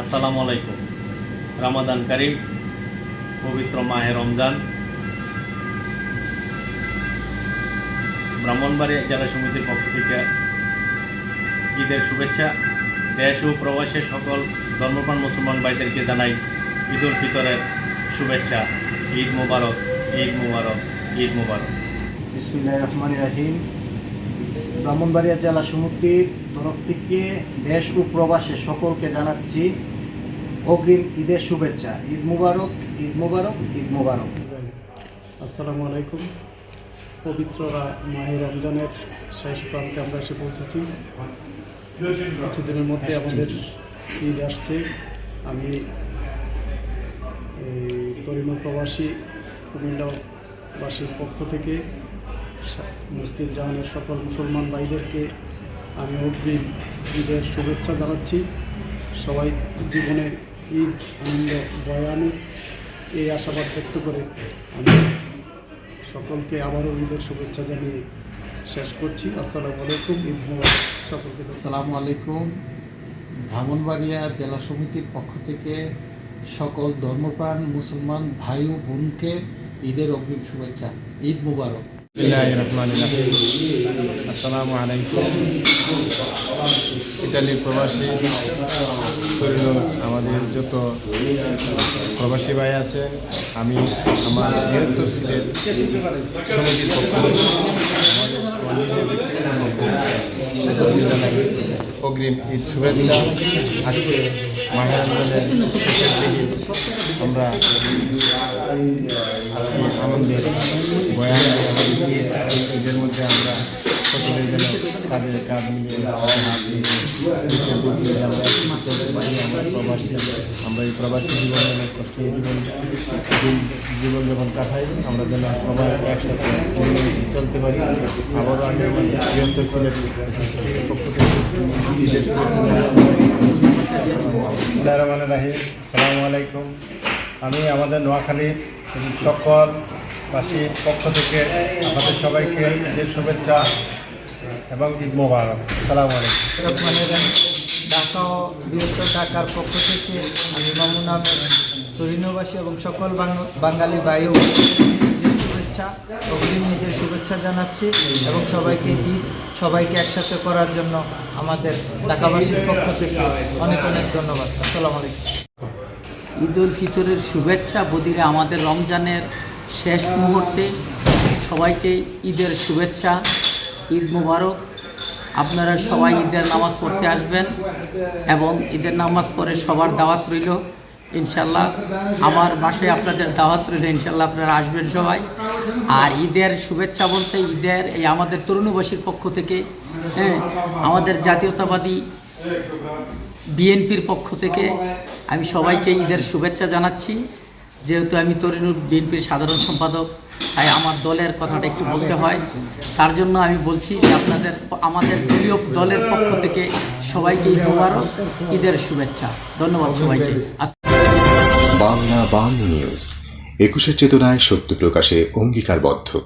আসসালামু আলাইকুম। রামাদান কারিম পবিত্র মাহে রমজান। ব্রাহ্মণবাড়িয়া জেলা সমিতির পক্ষ থেকে ঈদের শুভেচ্ছা। দেশ ও প্রবাসের সকল ধর্মপ্রাণ মুসলমান ভাইদেরকে জানাই ঈদ উল ফিতরের শুভেচ্ছা। ঈদ মুবারক ঈদ মুবারক ঈদ মুবারক। বিসমিল্লাহ রহমান রাহিম। ব্রাহ্মণবাড়িয়া জেলা সমিতির তরফ থেকে দেশ ও প্রবাসে সকলকে জানাচ্ছি অগ্রিম ঈদের শুভেচ্ছা। ঈদ মুবারক ঈদ মুবারক ঈদ মুবারক। আসসালামু আলাইকুম। পবিত্র মাহে রমজানের শেষ প্রান্তে আমরা এসে পৌঁছেছি। কিছুদিনের মধ্যে আমাদের ঈদ আসছে। আমি তরিমা প্রবাসী কুমিল্লাবাসীর পক্ষ থেকে মুসলিম জাহানের সকল মুসলমান ভাইদেরকে আমি অগ্রিম ঈদের শুভেচ্ছা জানাচ্ছি। সবাই জীবনে ঈদ আনন্দ বয় আনুক এই আশাবাদ ব্যক্ত করে আমি সকলকে আবারও ঈদের শুভেচ্ছা জানিয়ে শেষ করছি। আসসালামু আলাইকুম ঈদ মুবারক সকলকে। আসসালামু আলাইকুম। ব্রাহ্মণবাড়িয়া জেলা সমিতির পক্ষ থেকে সকল ধর্মপ্রাণ মুসলমান ভাই ও বোনকে ঈদের অগ্রিম শুভেচ্ছা ঈদ মুবারক। আসসালামু আলাইকুম ইটালির প্রবাসী আমাদের যত প্রবাসী ভাই আছে, আমি আমার বৃহত্তর সিলেট সমিতির পক্ষ অগ্রিম ঈদ শুভেচ্ছা। আজকে মাহের শেষের দিকে আমরা আনন্দের বয়ান দিয়ে মধ্যে আমরা প্রবাসী আমরা এই প্রবাসী জীবনে অনেক কষ্টের জীবন জীবন যখন কাটাই আমরা যেন সবাই একসাথে চলতে পারি আবারও আমি আমার পক্ষ থেকে সালামু আলাইকুম আমি আমাদের নোয়াখালীর সকল বাসীর পক্ষ থেকে আমাদের সবাইকে ঈদের শুভেচ্ছা এবং ঈদ মোবারক। সালামু আলাইকুম। ঢাকা বৃহত্তর ঢাকার পক্ষ থেকে আমি মামুন আহমেদ তরিনবাসী এবং সকল বাঙালি ভাই ও ঈদের শুভেচ্ছা অগ্রিম ঈদের শুভেচ্ছা জানাচ্ছি এবং সবাইকে ঈদ সবাইকে একসাথে করার জন্য আমাদের ঢাকাবাসীর পক্ষ থেকে অনেক অনেক ধন্যবাদ। আসসালামু আলাইকুম। ঈদ উল ফিতরের শুভেচ্ছা। বদিরে আমাদের রমজানের শেষ মুহূর্তে সবাইকে ঈদের শুভেচ্ছা, ঈদ মুবারক। আপনারা সবাই ঈদের নামাজ পড়তে আসবেন এবং ঈদের নামাজ পড়ে সবার দাওয়াত রইল। ইনশাল্লাহ আমার বাসায় আপনাদের দাওয়াত রইল ইনশাল্লাহ আপনারা আসবেন সবাই। আর ঈদের শুভেচ্ছা বলতে ঈদের এই আমাদের তরুণবাসীর পক্ষ থেকে হ্যাঁ আমাদের জাতীয়তাবাদী বিএনপির পক্ষ থেকে আমি সবাইকে ঈদের শুভেচ্ছা জানাচ্ছি। যেহেতু আমি তরিনুর বিএনপির সাধারণ সম্পাদক, তাই আমার দলের কথাটা একটু বলতে হয়। তার জন্য আমি বলছি যে আপনাদের, আমাদের দলীয় দলের পক্ষ থেকে সবাইকে মোবারক, ঈদের শুভেচ্ছা। ধন্যবাদ সবাইকে। বাংলা বাংলা নিউজ একুশের চেতনায় সত্য প্রকাশে অঙ্গীকারবদ্ধ।